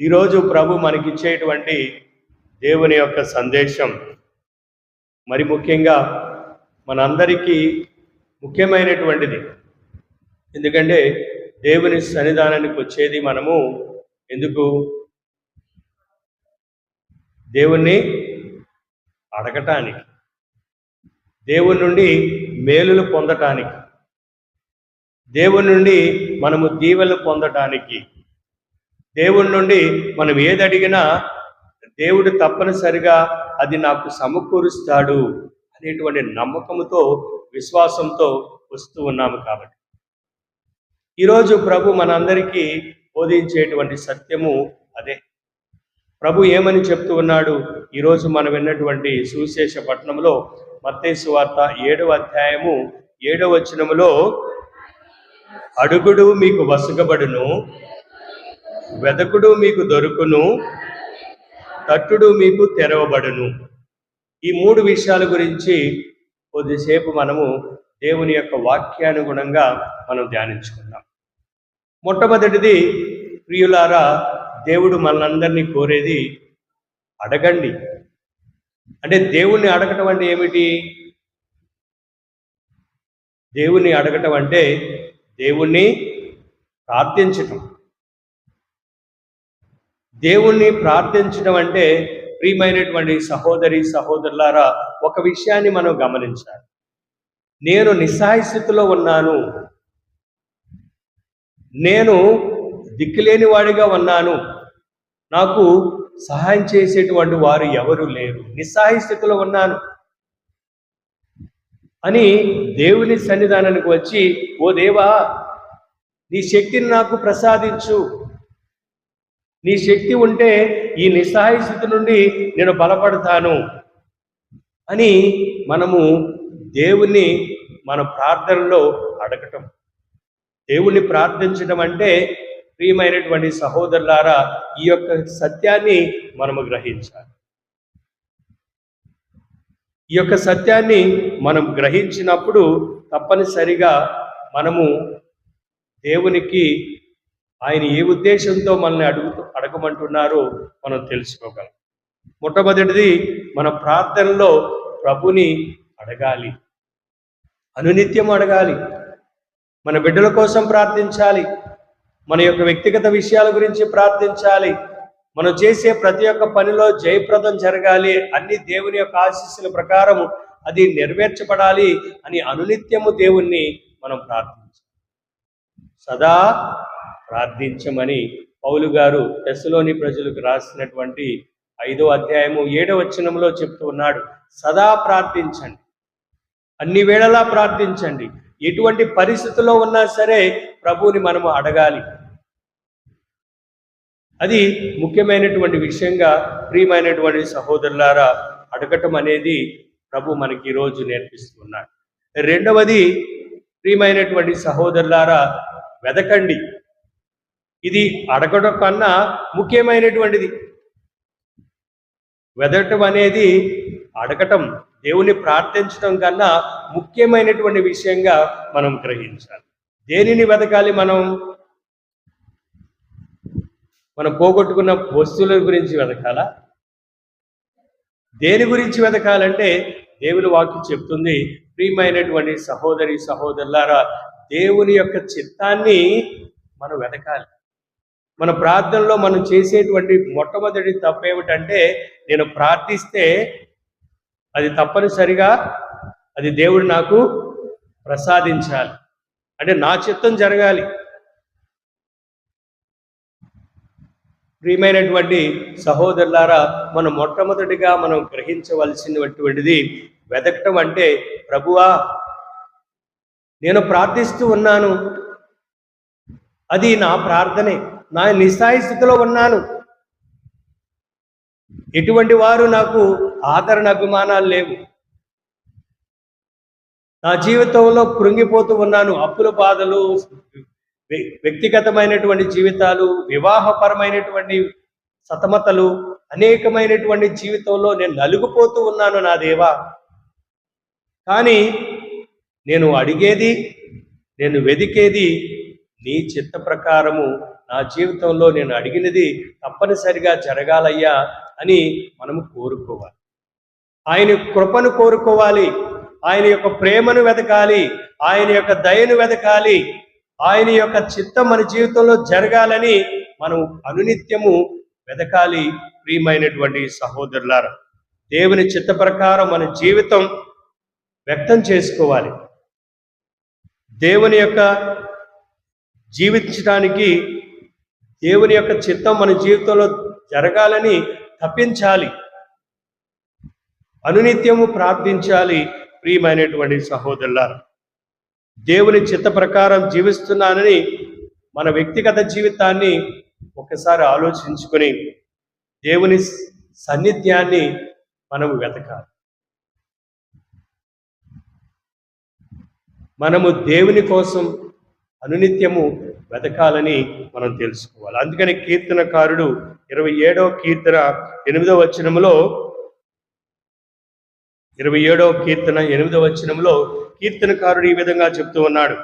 ఈరోజు ప్రభు మనకిచ్చేటువంటి దేవుని యొక్క సందేశం. మరి ముఖ్యంగా మనందరికీ ముఖ్యమైనటువంటిది. ఎందుకంటే దేవుని సన్నిధానానికి వచ్చేది మనము ఎందుకు? దేవుణ్ణి అడగటానికి. దేవుని నుండి మేలులు పొందటానికి. దేవుని నుండి మనము దీవెలు పొందటానికి. దేవుడి నుండి మనం ఏది అడిగినా దేవుడు తప్పనిసరిగా అది నాకు సమకూరుస్తాడు అనేటువంటి నమ్మకంతో విశ్వాసంతో వస్తూ ఉన్నాము కాబట్టి. ఈరోజు ప్రభు మనందరికీ బోధించేటువంటి సత్యము అదే. ప్రభు ఏమని చెప్తూ ఉన్నాడు? ఈరోజు మనం విన్నటువంటి సువిశేష పట్టణంలో మత్తేసు వార్త ఏడవ అధ్యాయము ఏడవ వచనములో అడుగుడు మీకు వసుగబడును వెదకుడు మీకు దొరుకును తట్టుడు మీకు తెరవబడును. ఈ మూడు విషయాల గురించి కొద్దిసేపు మనము దేవుని యొక్క వాక్యానుగుణంగా మనం ధ్యానించుకుందాం. మొట్టమొదటిది ప్రియులారా దేవుడు మనందరినీ కోరేది అడగండి. అంటే దేవుణ్ణి అడగటం అంటే ఏమిటి? దేవుణ్ణి అడగటం అంటే దేవుణ్ణి ప్రార్థించటం. దేవుణ్ణి ప్రార్థించడం అంటే ప్రియమైనటువంటి సహోదరి సహోదరులారా ఒక విషయాన్ని మనం గమనించాలి. నేను నిస్సాయస్థితిలో ఉన్నాను. నేను దిక్కులేని వాడిగా ఉన్నాను. నాకు సహాయం చేసేటువంటి వారు ఎవరు లేరు. నిస్సహాయ స్థితిలో ఉన్నాను. అని దేవుని సన్నిధానానికి వచ్చి ఓ దేవా నీ శక్తిని నాకు ప్రసాదించు. నీ శక్తి ఉంటే ఈ నిస్సహాయ స్థితి నుండి నేను బలపడతాను అని మనము దేవుణ్ణి మన ప్రార్థనలో అడగటం. దేవుణ్ణి ప్రార్థించడం అంటే ప్రియమైనటువంటి సహోదరులారా ఈ యొక్క సత్యాన్ని మనము గ్రహించాలి. ఈ యొక్క సత్యాన్ని మనం గ్రహించినప్పుడు తప్పనిసరిగా మనము దేవునికి ఆయన ఏ ఉద్దేశంతో మనల్ని అడుగుతూ అడగమంటున్నారో మనం తెలుసుకోగలం. మొట్టమొదటిది మన ప్రార్థనలో ప్రభుని అడగాలి. అనునిత్యం అడగాలి. మన బిడ్డల కోసం ప్రార్థించాలి. మన యొక్క వ్యక్తిగత విషయాల గురించి ప్రార్థించాలి. మనం చేసే ప్రతి ఒక్క పనిలో జయప్రదం జరగాలి అన్ని దేవుని యొక్క ఆశీస్సుల ప్రకారం అది నెరవేర్చబడాలి అని అనునిత్యము దేవుణ్ణి మనం ప్రార్థించాలి. సదా ప్రార్థించమని పౌలు గారు దశలోని ప్రజలకు రాసినటువంటి ఐదో అధ్యాయము ఏడవ వచనంలో చెప్తూ ఉన్నాడు సదా ప్రార్థించండి. అన్ని వేళలా ప్రార్థించండి. ఎటువంటి పరిస్థితుల్లో ఉన్నా సరే ప్రభువుని మనము అడగాలి. అది ముఖ్యమైనటువంటి విషయంగా ప్రియమైనటువంటి సహోదరులారా అడగటం అనేది ప్రభు మనకి ఈరోజు నేర్పిస్తున్నాడు. రెండవది ప్రియమైనటువంటి సహోదరులారా వెదకండి. ఇది అడగడం కన్నా ముఖ్యమైనటువంటిది. వెదటం అనేది అడగటం దేవుని ప్రార్థించడం కన్నా ముఖ్యమైనటువంటి విషయంగా మనం గ్రహించాలి. దేనిని వెతకాలి మనం? మనం పోగొట్టుకున్న వస్తువుల గురించి వెతకాలా దేని గురించి వెతకాలంటే దేవుని వాక్యం చెప్తుంది ప్రియమైనటువంటి సహోదరి సహోదరులారా దేవుని యొక్క చిత్తాన్ని మనం వెతకాలి మన ప్రార్థనలో మనం చేసేటువంటి మొట్టమొదటి తప్పు ఏమిటంటే నేను ప్రార్థిస్తే అది తప్పనిసరిగా అది దేవుడు నాకు ప్రసాదించాలి. అంటే నా చిత్తం జరగాలి. ప్రియమైనటువంటి సహోదరులారా మనం మొట్టమొదటిగా మనం గ్రహించవలసినటువంటిది వెతకటం అంటే ప్రభువా నేను ప్రార్థిస్తూ ఉన్నాను. అది నా ప్రార్థనే. నా నిస్సాయి స్థితిలో ఉన్నాను. ఎటువంటి వారు నాకు ఆదరణ అభిమానాలు లేవు. నా జీవితంలో కృంగిపోతూ ఉన్నాను. అప్పుల బాధలు వ్య- వ్యక్తిగతమైనటువంటి జీవితాలు వివాహపరమైనటువంటి సతమతలు అనేకమైనటువంటి జీవితంలో నేను నలుగుపోతూ ఉన్నాను నా దేవా. కానీ నేను అడిగేది నేను వెదికేది నీ చిత్త ప్రకారము నా జీవితంలో నేను అడిగినది తప్పనిసరిగా జరగాలయ్యా అని మనము కోరుకోవాలి. ఆయన కృపను కోరుకోవాలి. ఆయన యొక్క ప్రేమను వెతకాలి. ఆయన యొక్క దయను వెతకాలి. ఆయన యొక్క చిత్తం మన జీవితంలో జరగాలని మనం అనునిత్యము వెతకాలి. ప్రియమైనటువంటి సహోదరులారా దేవుని చిత్త ప్రకారం మన జీవితం వ్యక్తం చేసుకోవాలి. దేవుని యొక్క జీవించడానికి దేవుని యొక్క చిత్తం మన జీవితంలో జరగాలని తప్పించాలి. అనునిత్యము ప్రార్థించాలి ప్రియమైనటువంటి సహోదరులారు. దేవుని చిత్త ప్రకారం జీవిస్తున్నానని మన వ్యక్తిగత జీవితాన్ని ఒకసారి ఆలోచించుకొని దేవుని సన్నిధ్యాన్ని మనము వెతకాలి. మనము దేవుని కోసం అనునిత్యము వెతకాలని మనం తెలుసుకోవాలి. అందుకని కీర్తనకారుడు ఇరవై ఏడవ కీర్తన ఎనిమిదవ వచనములో ఇరవై ఏడవ కీర్తన ఎనిమిదవ వచనంలో కీర్తనకారుడు ఈ విధంగా చెప్తూ ఉన్నాడు.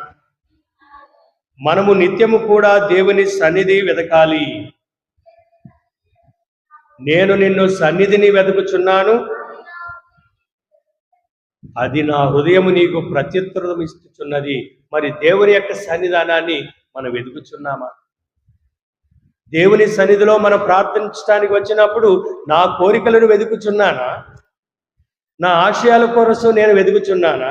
మనము నిత్యము కూడా దేవుని సన్నిధి వెతకాలి నేను నిన్ను సన్నిధిని వెతుకుచున్నాను అది నా హృదయము నీకు ప్రత్యుత్తరం ఇస్తున్నది మరి దేవుని యొక్క సన్నిధానాన్ని మనం వెతుకుచున్నామా? దేవుని సన్నిధిలో మనం ప్రార్థించడానికి వచ్చినప్పుడు నా కోరికలను వెతుకుచున్నానా? నా ఆశయాల కోసం నేను వెతుకుచున్నానా?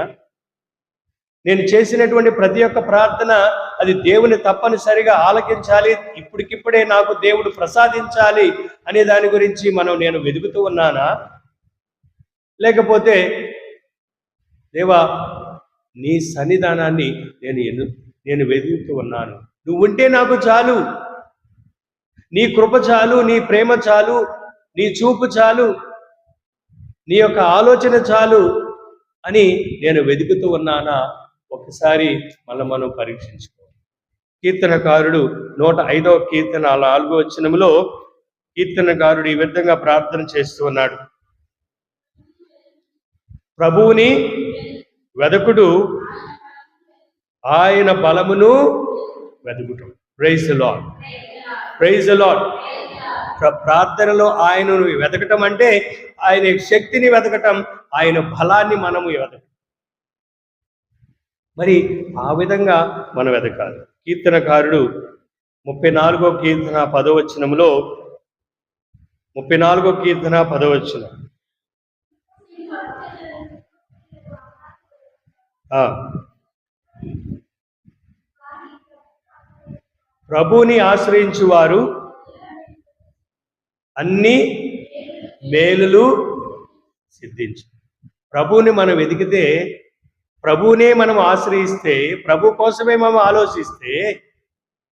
నేను చేసినటువంటి ప్రతి ఒక్క ప్రార్థన అది దేవుని తప్పనిసరిగా ఆలకించాలి ఇప్పటికిప్పుడే నాకు దేవుడు ప్రసాదించాలి అనే దాని గురించి మనం నేను వెతుకుతూ ఉన్నానా? లేకపోతే దేవా నీ సన్నిధానాన్ని నేను ఎన్ను నేను వెతుకుతూ ఉన్నాను. నువ్వు ఉంటే నాకు చాలు. నీ కృప చాలు నీ ప్రేమ చాలు నీ చూపు చాలు నీ యొక్క ఆలోచన చాలు అని నేను వెతుకుతూ ఉన్నానా? ఒకసారి మళ్ళీ మనం పరీక్షించుకోవాలి. కీర్తనకారుడు నూట ఐదవ కీర్తన నాలుగో వచనములో కీర్తనకారుడు ఈ విధంగా ప్రార్థన చేస్తూ ఉన్నాడు. ప్రభువుని వెదకుడు ఆయన బలమును వెదుకుటం. ప్రైజ్ లాడ్ ప్రైజ్ లాడ్ ప్రార్థనలో ఆయనను వెతకటం అంటే ఆయన శక్తిని వెతకటం ఆయన బలాన్ని మనము వెతకటం మరి ఆ విధంగా మనం వెతకాలి కీర్తనకారుడు ముప్పై నాలుగో కీర్తన పదవచనములో ముప్పై నాలుగో కీర్తన పదవచనం. ఆ. ప్రభుని ఆశ్రయించు వారు అన్ని మేలులు సిద్ధించు. ప్రభువుని మనం వెతికితే ప్రభువునే మనం ఆశ్రయిస్తే ప్రభు కోసమే మనం ఆలోచిస్తే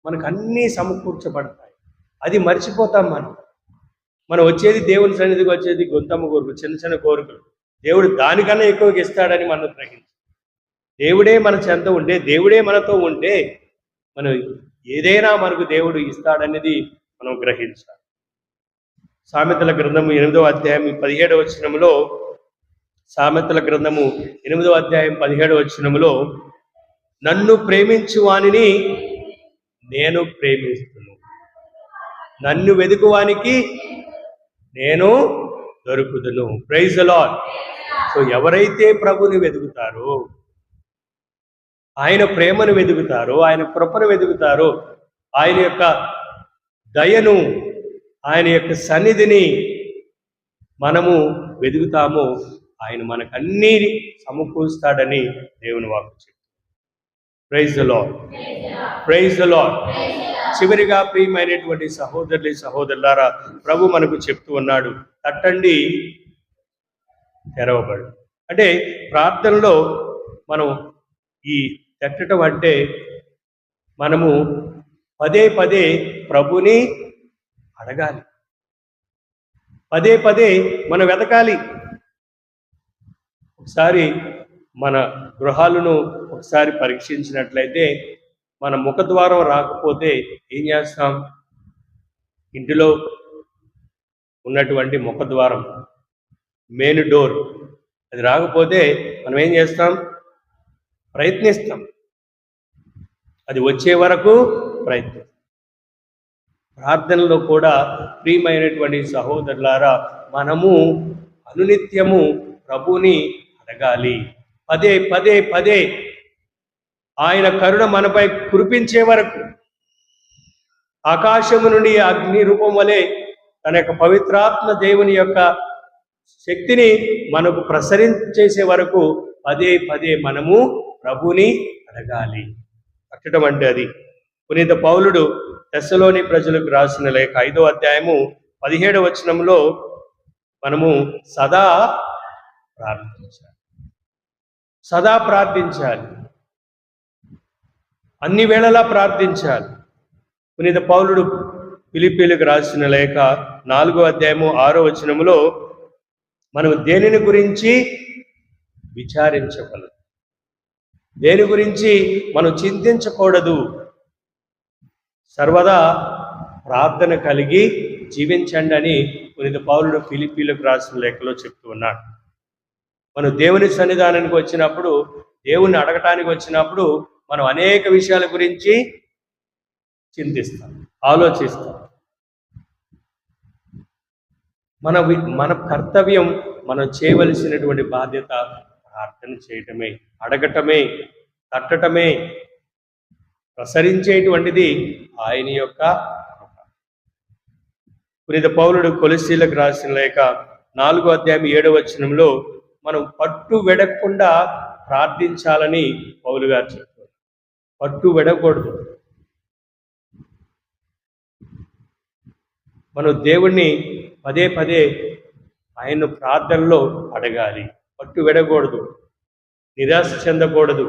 మనకు అన్నీ సమకూర్చబడతాయి. అది మర్చిపోతాం మనం. మనం వచ్చేది దేవుని సన్నిధికి వచ్చేది గొంతమ్మ కోరికలు చిన్న చిన్న కోరికలు. దేవుడు దానికన్నా ఎక్కువగా ఇస్తాడని మనం గ్రహించాలి. దేవుడే మన చెంత ఉండే దేవుడే మనతో ఉంటే మనం ఏదైనా మనకు దేవుడు ఇస్తాడనేది మనం గ్రహించాలి. సామెతల గ్రంథము ఎనిమిదవ అధ్యాయం పదిహేడవ వచనములో సామెతల గ్రంథము ఎనిమిదవ అధ్యాయం పదిహేడవ వచనములో నన్ను ప్రేమించు వానిని నేను ప్రేమిస్తును. నన్ను వెతుకువానికి నేను దొరుకుదును. ప్రైజ్ లాడ్ సో ఎవరైతే ప్రభుని వెతుకుతారో ఆయన ప్రేమను వెతుకుతారు ఆయన కృపను వెతుకుతారు ఆయన యొక్క దయను ఆయన యొక్క సన్నిధిని మనము వెతుకుతామో ఆయన మనకు సమకూరుస్తాడని దేవుని వాకు చెప్తాడు ప్రైజ్ లాడ్ ప్రైజ్ లాడ్ చివరిగా ప్రియమైనటువంటి సహోదరులు సహోదరులారా ప్రభు మనకు చెప్తూ ఉన్నాడు తట్టండి తెరవబడు. అంటే ప్రార్థనలో మనం ఈ తట్టడం అంటే మనము పదే పదే ప్రభుని అడగాలి. పదే పదే మనం వెతకాలి. ఒకసారి మన గృహాలను ఒకసారి పరీక్షించినట్లయితే మన ముఖద్వారం రాకపోతే ఏం చేస్తాం? ఇంటిలో ఉన్నటువంటి ముఖద్వారం మెయిన్ డోర్ అది రాకపోతే మనం ఏం చేస్తాం? ప్రయత్నిస్తాం. అది వచ్చే వరకు ప్రయత్నం ప్రార్థనలో కూడా ప్రియమైనటువంటి సహోదరులారా మనము అనునిత్యము ప్రభుని అడగాలి. పదే పదే పదే ఆయన కరుణ మనపై కురిపించే వరకు ఆకాశము నుండి అగ్ని రూపం వలె తన యొక్క పవిత్రాత్మ దేవుని యొక్క శక్తిని మనకు ప్రసరించేసే వరకు పదే పదే మనము ప్రభుని అడగాలి. అట్టడం అంటే అది. పునీత పౌలుడు దశలోని ప్రజలకు రాసిన లేఖ ఐదో అధ్యాయము పదిహేడు వచనంలో మనము సదా ప్రార్థించాలి. సదా ప్రార్థించాలి. అన్ని వేళలా ప్రార్థించాలి. పునీత పౌలుడు పిలిపిలకు రాసిన లేఖ నాలుగో అధ్యాయము ఆరో వచనములో మనం దేనిని గురించి విచారించగలదు దేని గురించి మనం చింతించకూడదు. సర్వదా ప్రార్థన కలిగి జీవించండి అని పునీత పౌరుడు ఫిలిపీలకు రాసిన లేఖలో చెప్తూ ఉన్నాడు. మనం దేవుని సన్నిధానానికి వచ్చినప్పుడు దేవుణ్ణి అడగటానికి వచ్చినప్పుడు మనం అనేక విషయాల గురించి చింతిస్తాం ఆలోచిస్తాం. మన మన కర్తవ్యం మనం చేయవలసినటువంటి బాధ్యత ప్రార్థన చేయటమే అడగటమే తట్టటమే ప్రసరించేటువంటిది ఆయన యొక్క కృప. పునీత పౌలుడు కొలసీలకు రాసిన లేక నాలుగో అధ్యాయం ఏడవ వచనంలో మనం పట్టు వెడకుండా ప్రార్థించాలని పౌలు గారు చెప్తారు పట్టు వెడకూడదు. మనం దేవుణ్ణి పదే పదే ఆయన ప్రార్థనలో అడగాలి. పట్టు విడకూడదు నిరాశ చెందకూడదు.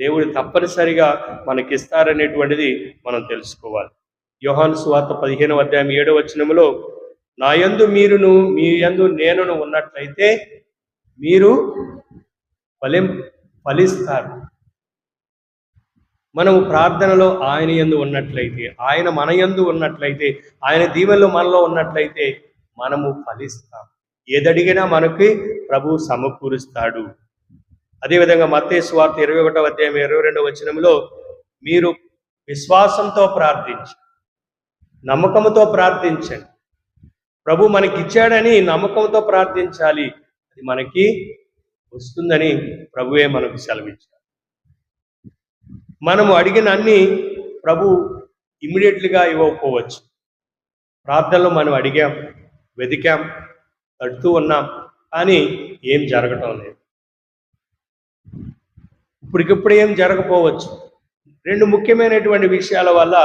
దేవుడు తప్పనిసరిగా మనకిస్తారనేటువంటిది మనం తెలుసుకోవాలి. యోహాను సువార్త పదిహేనవ అధ్యాయం ఏడవ వచనంలో నా యందు మీరును మీ యందు నేనును ఉన్నట్లయితే మీరు ఫలిం ఫలిస్తారు. మనము ప్రార్థనలో ఆయన యందు ఉన్నట్లయితే ఆయన మన యందు ఉన్నట్లయితే ఆయన దీవెనలో మనలో ఉన్నట్లయితే మనము ఫలిస్తాం ఏదడిగినా మనకి ప్రభు సమకూరుస్తాడు. అదేవిధంగా మత్తయి స్వార్థ ఇరవై ఒకటో అధ్యాయం ఇరవై రెండవ వచనంలో మీరు విశ్వాసంతో ప్రార్థించండి నమ్మకంతో ప్రార్థించండి. ప్రభు మనకి ఇచ్చాడని నమ్మకంతో ప్రార్థించాలి. అది మనకి వస్తుందని ప్రభువే మనకు సెలవిచ్చాడు. మనము అడిగిన అన్ని ప్రభు ఇమ్మీడియట్లీగా ఇవ్వకపోవచ్చు. ప్రార్థనలో మనం అడిగాం వెతికాం తడుతూ ఉన్నాం. కానీ ఏం జరగటం లేదు. ఇప్పటికిప్పుడు ఏం జరగపోవచ్చు? రెండు ముఖ్యమైనటువంటి విషయాల వల్ల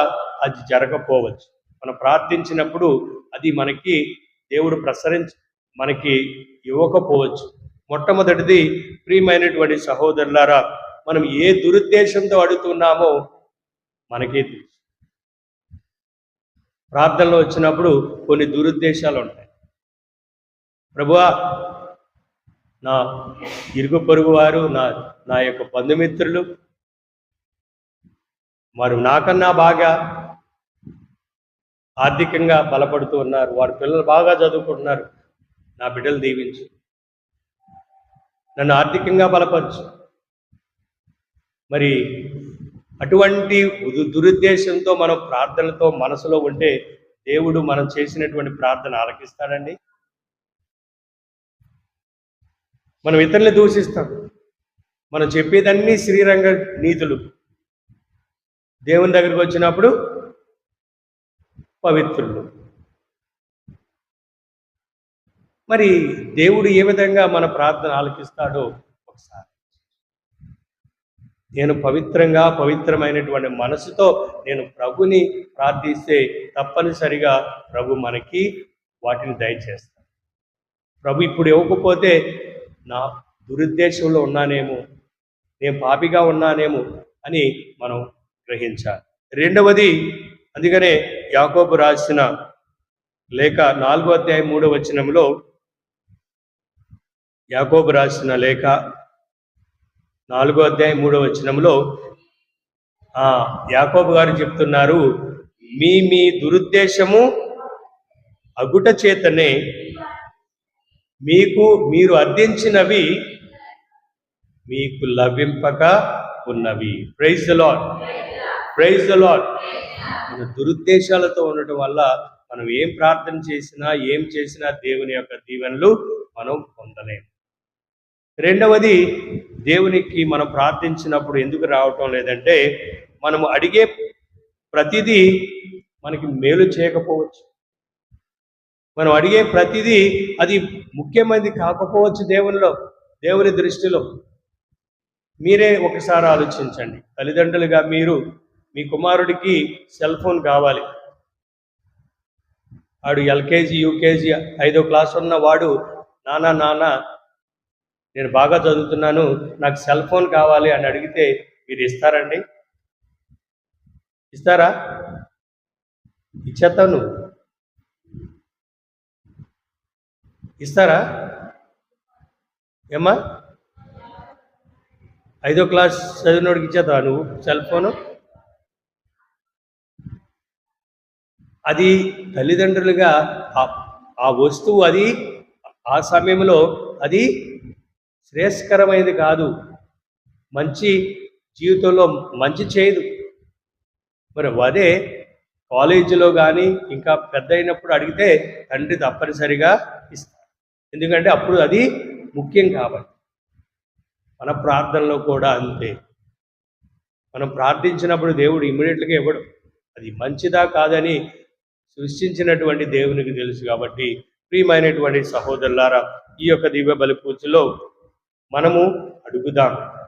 అది జరగకపోవచ్చు మనం ప్రార్థించినప్పుడు అది మనకి దేవుడు ప్రసరించి మనకి ఇవ్వకపోవచ్చు. మొట్టమొదటిది ప్రియమైనటువంటి సహోదరులారా మనం ఏ దురుద్దేశంతో అడుగుతున్నామో మనకే తెలుసు. ప్రార్థనలో వచ్చినప్పుడు కొన్ని దురుద్దేశాలు ఉంటాయి ప్రభువా నా ఇరుగు పొరుగు వారు నా నా యొక్క బంధుమిత్రులు వారు నాకన్నా బాగా ఆర్థికంగా బలపడుతూ ఉన్నారు. వారి పిల్లలు బాగా చదువుకుంటున్నారు. నా బిడ్డలు దీవించు. నన్ను ఆర్థికంగా బలపరచు. మరి అటువంటి దురుద్దేశంతో మనం ప్రార్థనతో మనసులో ఉంటే దేవుడు మనం చేసినటువంటి ప్రార్థన ఆలకిస్తాడండి. మనం ఇతరులు దూషిస్తాం. మనం చెప్పేదన్నీ శ్రీరంగ నీతులు. దేవుని దగ్గరికి వచ్చినప్పుడు పవిత్రులు. మరి దేవుడు ఏ విధంగా మన ప్రార్థన ఆలకిస్తాడో ఒకసారి. నేను పవిత్రంగా పవిత్రమైనటువంటి మనసుతో నేను ప్రభుని ప్రార్థిస్తే తప్పనిసరిగా ప్రభు మనకి వాటిని దయచేస్తాడు. ప్రభు ఇప్పుడు ఇవ్వకపోతే నా దురుద్దేశంలో ఉన్నానేమో నేను పాపిగా ఉన్నానేమో అని మనం గ్రహించాలి. రెండవది అందుకనే యాకోబు రాసిన లేఖ నాలుగో అధ్యాయం మూడో వచనంలో యాకోబు రాసిన లేఖ నాలుగో అధ్యాయం మూడో వచనంలో ఆ యాకోబు గారు చెప్తున్నారు మీ మీ దురుద్దేశము అగుట చేతనే మీకు మీరు అర్థించినవి మీకు లభింపక ఉన్నవి. Praise Lord praise the Lord మన దురుద్దేశాలతో ఉండటం వల్ల మనం ఏం ప్రార్థన చేసినా ఏం చేసినా దేవుని యొక్క దీవెనలు మనం పొందలేము రెండవది దేవునికి మనం ప్రార్థించినప్పుడు ఎందుకు రావటం లేదంటే మనము అడిగే ప్రతిదీ మనకి మేలు చేయకపోవచ్చు. మనం అడిగే ప్రతిదీ అది ముఖ్యమైనది కాకపోవచ్చు దేవునిలో దేవుని దృష్టిలో. మీరే ఒకసారి ఆలోచించండి. తల్లిదండ్రులుగా మీరు మీ కుమారుడికి సెల్ ఫోన్ కావాలి. వాడు ఎల్కేజీ యూకేజీ ఐదో క్లాస్ ఉన్న వాడు నాన్న నాన్న నేను బాగా చదువుతున్నాను నాకు సెల్ ఫోన్ కావాలి అని అడిగితే మీరు ఇస్తారండి? ఇస్తారా? ఇచ్చేస్తావు నువ్వు ఇస్తారా? ఏమ్మా? ఐదో క్లాస్ చదివినోడికి ఇచ్చేదా నువ్వు? Cell phone? అది తల్లిదండ్రులుగా ఆ- వస్తువు అది ఆ సమయంలో అది శ్రేయస్కరమైనది కాదు. మంచి జీవితంలో మంచి చేయదు. మరి అదే కాలేజీలో కానీ ఇంకా పెద్ద అయినప్పుడు అడిగితే తండ్రి తప్పనిసరిగా ఎందుకంటే అప్పుడు అది ముఖ్యం కాబట్టి. మన ప్రార్థనలో కూడా అంతే. మనం ప్రార్థించినప్పుడు దేవుడు ఇమ్మీడియట్గా ఇవ్వడు. అది మంచిదా కాదని సృష్టించినటువంటి దేవునికి తెలుసు కాబట్టి ప్రియమైనటువంటి సహోదరులారా ఈ యొక్క దివ్య బలి పూజలో మనము అడుగుదాం.